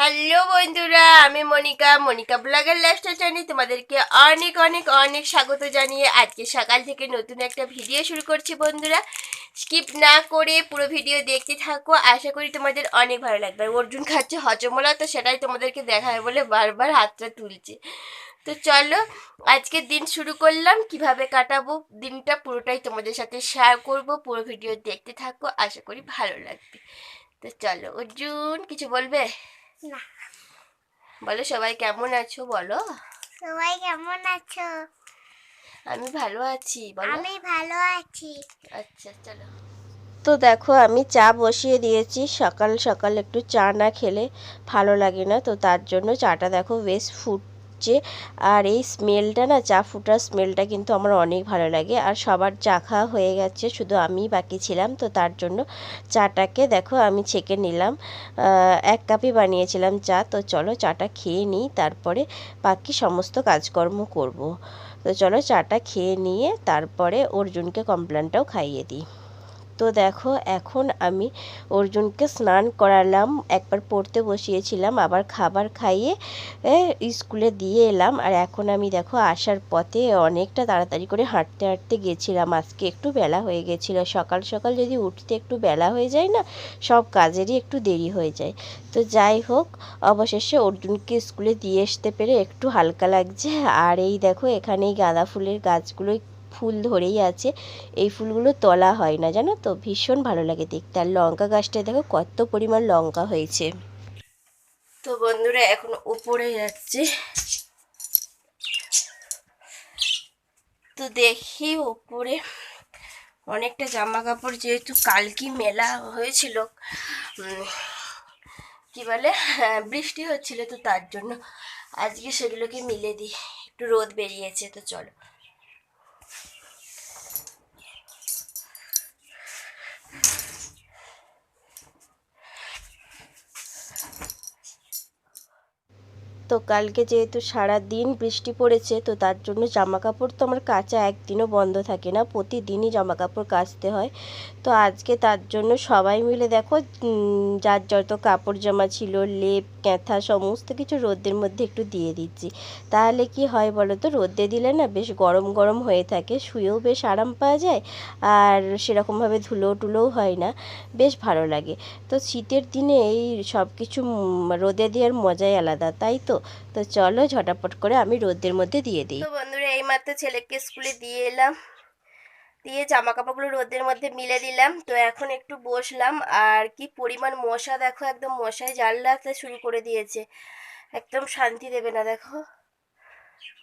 Hello বন্ধুরা, আমি মনিকা মনিকা ব্লগের লাইফস্টাইল চ্যানেল তোমাদেরকে অনেক অনেক অনেক স্বাগত জানিয়ে আজকে সকাল থেকে নতুন একটা ভিডিও শুরু করছি বন্ধুরা। স্কিপ না করে পুরো ভিডিও দেখতে থাকো, আশা করি তোমাদের অনেক ভালো লাগবে। অর্জুন খাচ্ছে হজমলা, তো সেটাই তোমাদেরকে দেখায় বলে বারবার হাতটা তুলছে। তো চলো, আজকের দিন শুরু করলাম, কীভাবে কাটাবো দিনটা পুরোটাই তোমাদের সাথে শেয়ার করব, পুরো ভিডিও দেখতে থাকো, আশা করি ভালো লাগবে। তো চলো, অর্জুন, কিছু বলবে? না। বলো সবাই কেমন আছো? বলো। সবাই কেমন আছো? আমি ভালো আছি বলো। আমি ভালো আছি। আচ্ছা চলো। তো দেখো আমি চা বসিয়ে দিয়েছি। সকাল সকাল একটু চা না খেলে ভালো লাগে না তো তার জন্য চাটা দেখো বেশ ফুটছে আর এই স্মেলটা না, চা ফুটার স্মেলটা কিন্তু আমার অনেক ভালো লাগে। আর সবার চা খাওয়া হয়ে গেছে, শুধু আমিই বাকি ছিলাম, তো তার জন্য চাটাকে দেখো আমি ছেঁকে নিলাম। এক কাপই বানিয়েছিলাম চা, তো চলো চাটা খেয়ে নিই, তারপরে বাকি সমস্ত কাজকর্ম করব। তো চলো চাটা খেয়ে নিয়ে তারপরে অর্জুনকে কমপ্লেনটাও খাইয়ে দিই। তো দেখো, এখন আমি অর্জুনকে স্নান করালাম, একবার পড়তে বসিয়েছিলাম, আবার খাবার খাইয়ে স্কুলে দিয়ে এলাম। আর এখন আমি দেখো, আসার পথে অনেকটা তাড়াতাড়ি করে হাঁটতে হাঁটতে গেছিলাম। আজকে একটু বেলা হয়ে গেছিল। সকাল সকাল যদি উঠতে একটু বেলা হয়ে যায় না, সব কাজেরই একটু দেরি হয়ে যায়। তো যাই হোক, অবশেষে অর্জুনকে স্কুলে দিয়ে আসতে পেরে একটু হালকা লাগছে। আর এই দেখো এখানে এই গাঁদা ফুলের গাছগুলো ফুল ধরেই আছে। এই ফুলগুলো তোলা হয় না জানো তো? ভীষণ ভালো লাগে দেখতে। আর লঙ্কা গাছটায় দেখো কত পরিমাণ লঙ্কা হয়েছে। তো বন্ধুরা এখন উপরে যাচ্ছে। তো দেখি উপরে অনেকটা জামা কাপড় যেহেতু কালকে মেলা হয়েছিল কি বলে হ্যাঁ, বৃষ্টি হচ্ছিল তো তার জন্য। আজকে সেগুলোকে মিলে দিই। একটু রোদ বেরিয়েছে তো চলো। তো কালকে যেহেতু সারা দিন বৃষ্টি পড়েছে, তো তার জন্য জামা কাপড় তো আমার কাচা একদিনও বন্ধ থাকে না, প্রতিদিনই জামা কাপড় কাচতে হয়। তো আজকে তার জন্য সবাই মিলে দেখো যার যত কাপড় জামা ছিল, লেপ ক্যাঁথা সমস্ত কিছু রোদের মধ্যে একটু দিয়ে দিচ্ছি। তাহলে কি হয় বলো তো রোদে দিলে না বেশ গরম গরম হয়ে থাকে, শুয়েও বেশ আরাম পাওয়া যায়, আর সেরকমভাবে ধুলো টুলোও হয় না, বেশ ভালো লাগে। তো শীতের দিনে এই সব কিছু রোদে দেওয়ার মজাই আলাদা, তাই তো? তো চলো ঝটাপট করে আমি রোদের মধ্যে দিয়ে দিই। তো বন্ধুরা, এইমাত্র ছেলেকে স্কুলে দিয়ে এলাম। দিয়ে জামা কাপড়গুলো রোদের মধ্যে মিলে দিলাম। তো এখন একটু বসলাম। আর কি পরিমাণ মশা দেখো, একদম মশায় জানলাতে শুরু করে দিয়েছে। একদম শান্তি দেবে না দেখো।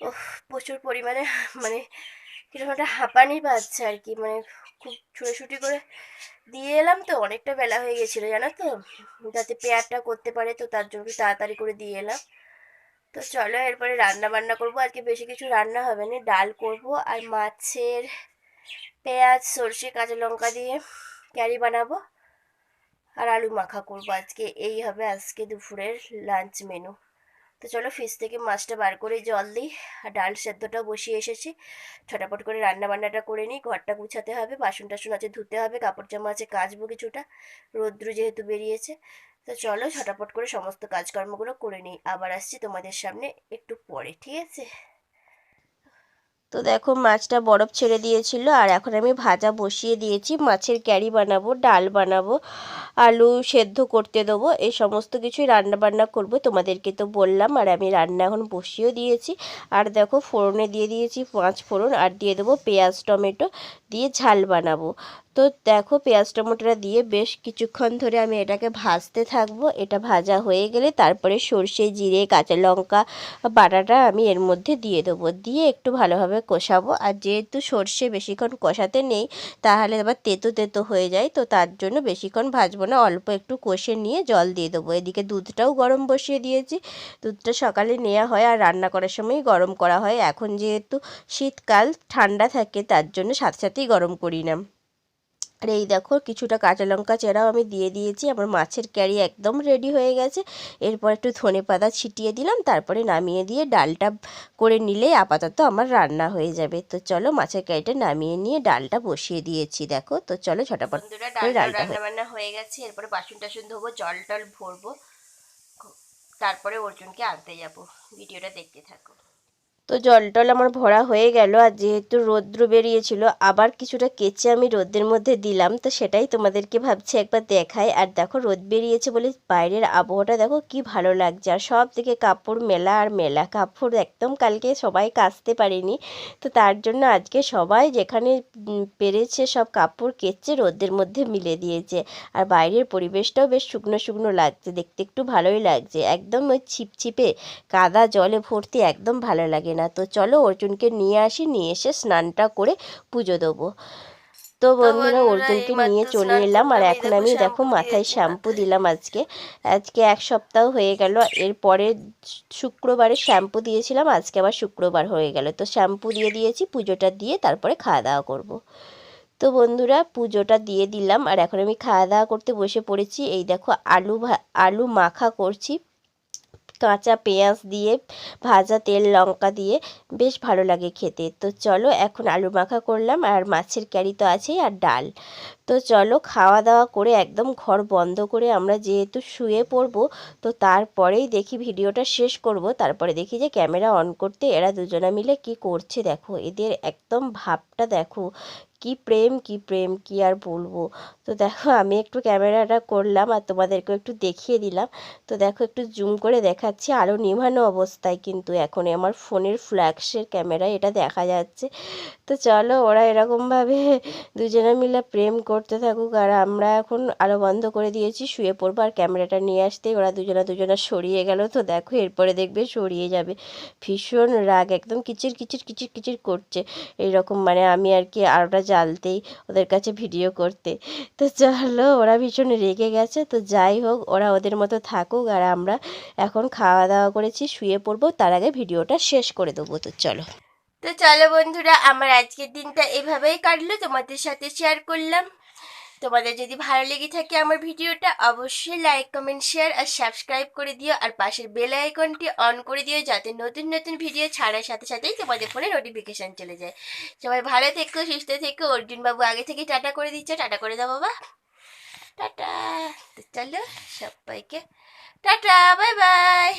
ওহ প্রচুর পরিমাণে মানে কীরকম একটা হাঁপানি পাচ্ছে আর কি। মানে খুব ছুটোছুটি করে দিয়ে এলাম তো, অনেকটা বেলা হয়ে গেছিল, জানো তো? যাতে পেয়ারটা করতে পারে তো তার জন্য তাড়াতাড়ি করে দিয়ে এলাম। তো চলো, এরপরে রান্না বান্না করব। আজকে বেশি কিছু রান্না হবে না, ডাল করব। আর মাছের পেঁয়াজ, সর্ষে, কাঁচা লঙ্কা দিয়ে ক্যারি বানাবো। আর আলু মাখা করব। আজকে এই হবে আজকে দুপুরের লাঞ্চ মেনু তো চলো ফ্রিজ থেকে মাছটা বার করে জল দিই। আর ডাল সেদ্ধটা বসিয়ে এসেছি। ছটাপট করে রান্না বান্নাটা করে নিই। ঘরটা গুছাতে হবে, বাসন টাসন আছে ধুতে হবে, কাপড় জামা আছে কাচবো কিছুটা। রৌদ্র যেহেতু বেরিয়েছে। তো চলো ছটাপট করে সমস্ত কাজকর্মগুলো করে নিই। আবার আসছি তোমাদের সামনে একটু পরে, ঠিক আছে? তো দেখো মাছটা বরফ ছেড়ে দিয়েছিল আর এখন আমি ভাজা বসিয়ে দিয়েছি। মাছের ক্যারি বানাবো, ডাল বানাবো, আলু সেদ্ধ করতে দেবো। এই সমস্ত কিছুই রান্না বান্না করব, তোমাদেরকে তো বললাম। আর আমি রান্না এখন বসিয়েও দিয়েছি। আর দেখো ফোড়নে দিয়ে দিয়েছি পাঁচ ফোড়ন। আর দিয়ে দেবো পেঁয়াজ, টমেটো। দিয়ে ঝাল বানাবো। তো দেখো পেঁয়াজ টমেটোটা দিয়ে বেশ কিছুক্ষণ ধরে আমি এটাকে ভাজতে থাকব। এটা ভাজা হয়ে গেলে তারপরে সর্ষে, জিরে, কাঁচা লঙ্কা, বাটাটা আমি এর মধ্যে দিয়ে দেবো। দিয়ে একটু ভালোভাবে কষাবো। আর যেহেতু সর্ষে বেশিক্ষণ কষাতে নেই, তাহলে আবার তেতো তেতো হয়ে যায়। তো তার জন্য বেশিক্ষণ ভাজবো না, অল্প একটু কষে নিয়ে জল দিয়ে দেবো। এদিকে দুধটাও গরম বসিয়ে দিয়েছি। দুধটা সকালে নেওয়া হয় আর রান্না করার সময় গরম করা হয়। এখন যেহেতু শীতকাল, ঠান্ডা থাকে, তার জন্য সাথে সাথেই গরম করি না। আর এই দেখো কিছুটা কাঁচা লঙ্কা চেরাও আমি দিয়ে দিয়েছি। আমার মাছের ক্যারি একদম রেডি হয়ে গেছে। এরপর একটু ধনে পাতা ছিটিয়ে দিলাম তারপরে নামিয়ে দিয়ে ডালটা করে নিলেই আপাতত আমার রান্না হয়ে যাবে। তো চলো মাছের ক্যারিটা নামিয়ে নিয়ে ডালটা বসিয়ে দিয়েছি দেখো। তো চলো ছটাপট ডালটা রান্না বান্না হয়ে গেছে। এরপরে বাসন টাসন ধোবো জল টল ভরবো। তারপরে অর্জুনকে আনতে যাব। ভিডিওটা দেখতে থাকো। তো জল টল আমার ভরা হয়ে গেল আর যেহেতু রৌদ্র বেরিয়েছিল, আবার কিছুটা কেচে আমি রোদের মধ্যে দিলাম। তো সেটাই তোমাদেরকে ভাবছি একবার দেখাই। আর দেখো রোদ বেরিয়েছে বলে বাইরের আবহাওয়াটা দেখো কি ভালো লাগছে। আর সব থেকে কাপড় মেলা আর মেলা। কাপড় একদম কালকে সবাই কাচতে পারেনি। তো তার জন্য আজকে সবাই যেখানে পেরেছে সব কাপড় কেচে রোদের মধ্যে মিলে দিয়েছে। আর বাইরের পরিবেশটাও বেশ শুকনো শুকনো লাগছে। দেখতে একটু ভালোই লাগছে। একদম ওই ছিপছিপে কাদা জলে ভর্তি একদম ভালো লাগে না। তো চলো অর্জুনকে নিয়ে আসি নিয়ে এসে স্নানটা করে পুজো দেবো। তো বন্ধুরা অর্জুনকে নিয়ে চলে এলাম। আর এখন আমি দেখো মাথায় শ্যাম্পু দিলাম আজকে। আজকে এক সপ্তাহ হয়ে গেল। এরপরে শুক্রবারে শ্যাম্পু দিয়েছিলাম। আজকে আবার শুক্রবার হয়ে গেল। তো শ্যাম্পু দিয়ে দিয়েছি পুজোটা দিয়ে তারপরে খাওয়া দাওয়া করব। তো বন্ধুরা পুজোটা দিয়ে দিলাম। আর এখন আমি খাওয়া দাওয়া করতে বসে পড়েছি। এই দেখো আলু ভা আলু মাখা করছি। কাঁচা পেঁয়াজ দিয়ে, ভাজা তেল লঙ্কা দিয়ে বেশ ভালো লাগে খেতে। তো চলো এখন আলু মাখা করলাম আর মাছের ক্যারি তো আছেই আর ডাল। তো চলো খাওয়া দাওয়া করে একদম ঘর বন্ধ করে আমরা যেহেতু শুয়ে পড়ব, তো তারপরেই দেখি ভিডিওটা শেষ করব। তারপরে দেখি যে ক্যামেরা অন করতে এরা দুজনা মিলে কি করছে দেখো। এদের একদম ভাবটা দেখো কি প্রেম কি প্রেম, কি আর বলব? তো দেখো, আমি একটু ক্যামেরাটা করলাম আর তোমাদেরকে একটু দেখিয়ে দিলাম। তো দেখো, একটু জুম করে দেখাচ্ছি। আরও নিভানো অবস্থায় কিন্তু এখন আমার ফোনের ফ্ল্যাগসের ক্যামেরা এটা দেখা যাচ্ছে। তো চলো, ওরা এরকমভাবে দুজনে মিলে প্রেম করতে থাকুক আর আমরা এখন আলো বন্ধ করে দিয়েছি, শুয়ে পড়ব আর ক্যামেরাটা নিয়ে আসতে ওরা দুজনা দুজনা সরিয়ে গেল। তো দেখো, এরপরে দেখবে সরিয়ে যাবে। ভীষণ রাগ, একদম কিচির কিচির কিচির কিচির করছে। এইরকম মানে আমি আর কি আলোটা জ্বালতেই ওদের কাছে ভিডিও করতে। তো চলো, ওরা ভীষণ রেগে গেছে। তো যাই হোক, ওরা ওদের মতো থাকুক আর আমরা এখন খাওয়া দাওয়া করেছি, শুয়ে পড়ব, তার আগে ভিডিওটা শেষ করে দেবো। তো চলো। তো চলো বন্ধুরা, আমার আজকের দিনটা এভাবেই কাটলো। তোমাদের সাথে শেয়ার করলাম। তোমাদের যদি ভালো লেগে থাকে আমার ভিডিওটা, অবশ্যই লাইক কমেন্ট শেয়ার আর সাবস্ক্রাইব করে দিও। আর পাশের বেল আইকনটি অন করে দিও যাতে নতুন নতুন ভিডিও ছাড়ার সাথে সাথেই তোমাদের ফোনে নোটিফিকেশন চলে যায়। সবাই ভালো থেকো, সুস্থ থেকো। অর্জুন বাবু আগে থেকে টাটা করে দিচ্ছে। টাটা করে দাও বাবা। টাটা। তো চলো সবাইকে। Tata bye bye